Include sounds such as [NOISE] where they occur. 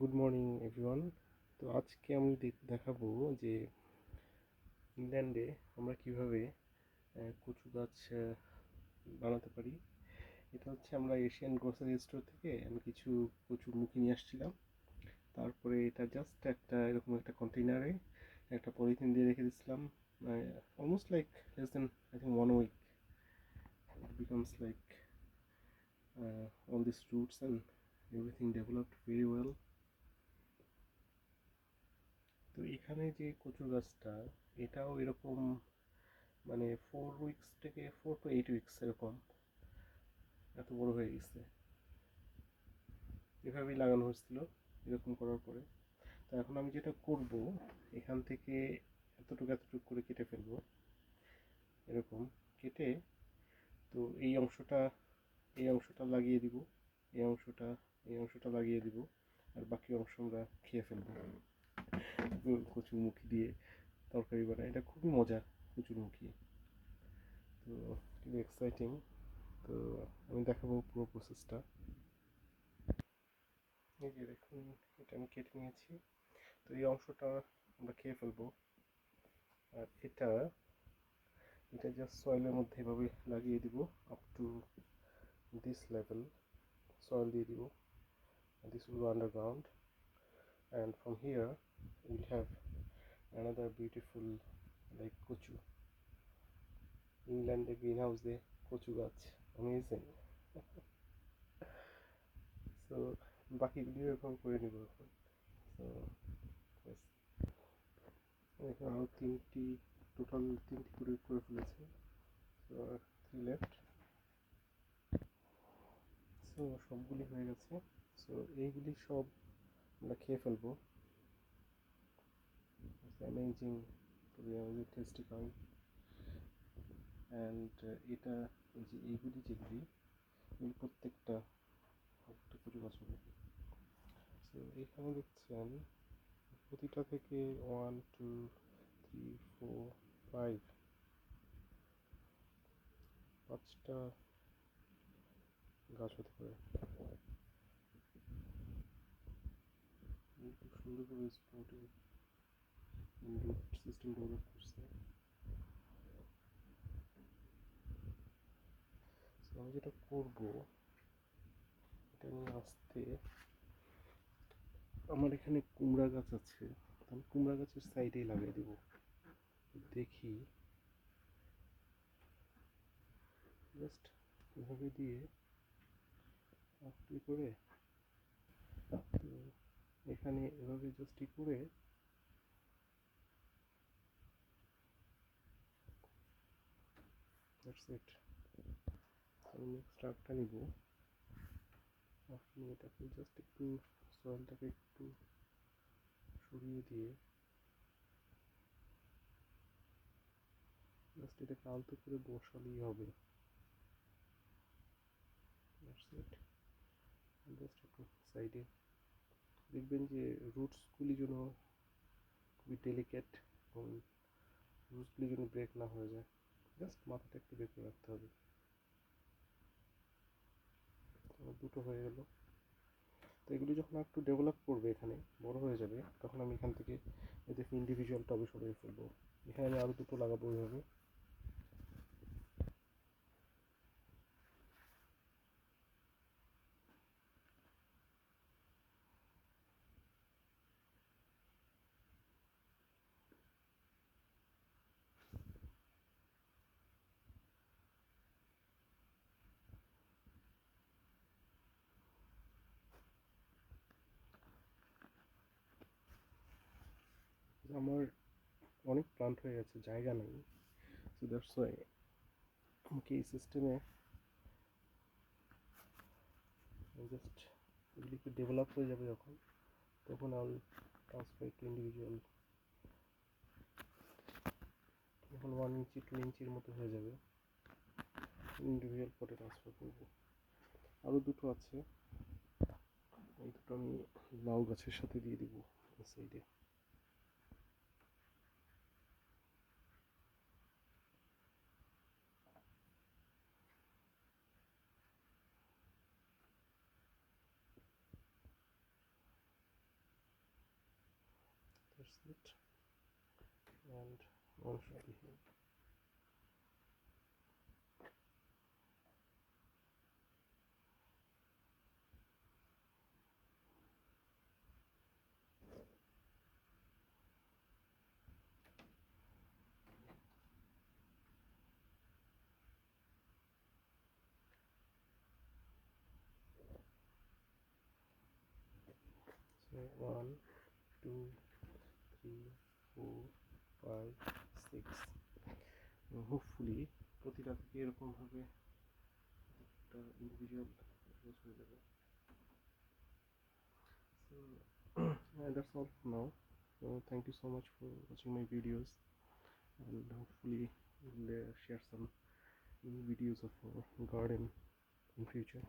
Good morning everyone তো আজকে আমি দেখাবো যে ইংল্যান্ডে আমরা কীভাবে কচু গাছ বানাতে পারি। এটা হচ্ছে আমরা এশিয়ান গ্রোসারি স্টোর থেকে আমি কিছু কচুর মুখি নিয়ে আসছিলাম। তারপরে এটা জাস্ট একটা এরকম একটা কন্টেইনারে একটা পলিথিন দিয়ে রেখে দিয়েছিলাম almost like less then I think one week becomes like all these roots and developed very well. তো এখানে যে কচু গাছটা, এটাও এরকম মানে ফোর উইকস থেকে ফোর টু এইট উইকস এরকম এত বড় হয়ে গেছে। এভাবেই লাগানো হয়েছিল এরকম করার পরে। তো এখন আমি যেটা করব, এখান থেকে এতটুকু এতটুকু করে কেটে ফেলব। এরকম কেটে তো এই অংশটা এই অংশটা লাগিয়ে দিব, এই অংশটা এই অংশটা লাগিয়ে দিব, আর বাকি অংশ আমরা খেয়ে ফেলব। কচুরমুখী দিয়ে তরকারি বানায়। এটা খুবই মজা কচুরমুখী তো, খুবই এক্সাইটিং তো, আমি দেখাবো পুরো প্রসেসটা এই যে দেখুন, এটা আমি কেটে নিয়েছি। তো, এই অংশটা আমরা খেয়ে ফেলব। আর এটা এটা জাস্ট সয়েলের মধ্যে এভাবে লাগিয়ে দিব up to this level soil দিয়ে দিব। This go underground and from here we'll have another beautiful, like, কচু। ইংল্যান্ডে গ্রিন হাউসে কচু গাছ। অ্যামেজিং সো [LAUGHS] বাকিগুলি এরকম করে নিব এখন। সো এখানে আরও তিনটি টোটাল তিনটি করে করে ফেলেছে। সো থ্রি লেফট সো সবগুলি হয়ে গেছে। সো এইগুলি সব আমরা খেয়ে ফেলব। অ্যামেজিং খুবই অ্যামেজিং টেস্টি কাউন্ট অ্যান্ড এটা এই যে এইগুলি যেগুলি এগুলি প্রত্যেকটা একটা গাছ হবে সো এখানে দেখছেন, প্রতিটা থেকে one two three four five পাঁচটা গাছ হতে পারে। খুব সুন্দরভাবে স্পটে রুট সিস্টেম ডেভেলপ করছে আমি যেটা করব, এটা নিয়ে আসতে আমার এখানে কুমড়া গাছ আছে আমি কুমড়া গাছের সাইডেই লাগিয়ে দেব। দেখি। জাস্ট এভাবে দিয়ে আপনি করে? এখানে এভাবে জাস্ট করে দ্যাটস ইট আমি নেক্সট আটটা নিব আপনি এটাকে জাস্ট একটু সয়েলটাকে একটু সরিয়ে দিয়ে জাস্ট এটাকে আলতো করে বসালেই হবে সাইডে দেখবেন যে রুটসগুলি যেন খুবই ডেলিকেট এবং রুটসগুলি যেন ব্রেক না হয়ে যায় জাস্ট মাথাটা একটু বেঁকে রাখতে হবে। দুটো হয়ে গেল। তো এগুলি যখন একটু ডেভেলপ করবে এখানে, বড় হয়ে যাবে, তখন আমি এখান থেকে এদেরকে ইন্ডিভিজুয়াল টবে সরিয়ে ফেলব। এখানে আমি আরও দুটো লাগাবো এইভাবে আমার অনেক প্লান্ট হয়ে গেছে, জায়গা নেই। সো দ্যাটস ওয়াই আমাকে এই সিস্টেমে জাস্ট এগুলিকে ডেভেলপ হয়ে যাবে যখন, তখন আল ট্রান্সফার টু ইন্ডিভিজুয়াল যখন ওয়ান ইঞ্চি টু ইঞ্চির মতো হয়ে যাবে। ইন্ডিভিজুয়াল পটে ট্রান্সফার করব। আরও দুটো আছে। এই দুটো আমি লাউ গাছের সাথে দিয়ে দিব সাইডে it and one should be here So one, two, three, four, five, six. Hopefully প্রতিটা থেকে এরকম ভাবে একটা ইন্ডিভিজুয়াল হয়ে যাবে So uh, that's all for now. So thank you so much for watching my videos, and hopefully we'll uh, share some new videos of our garden in future.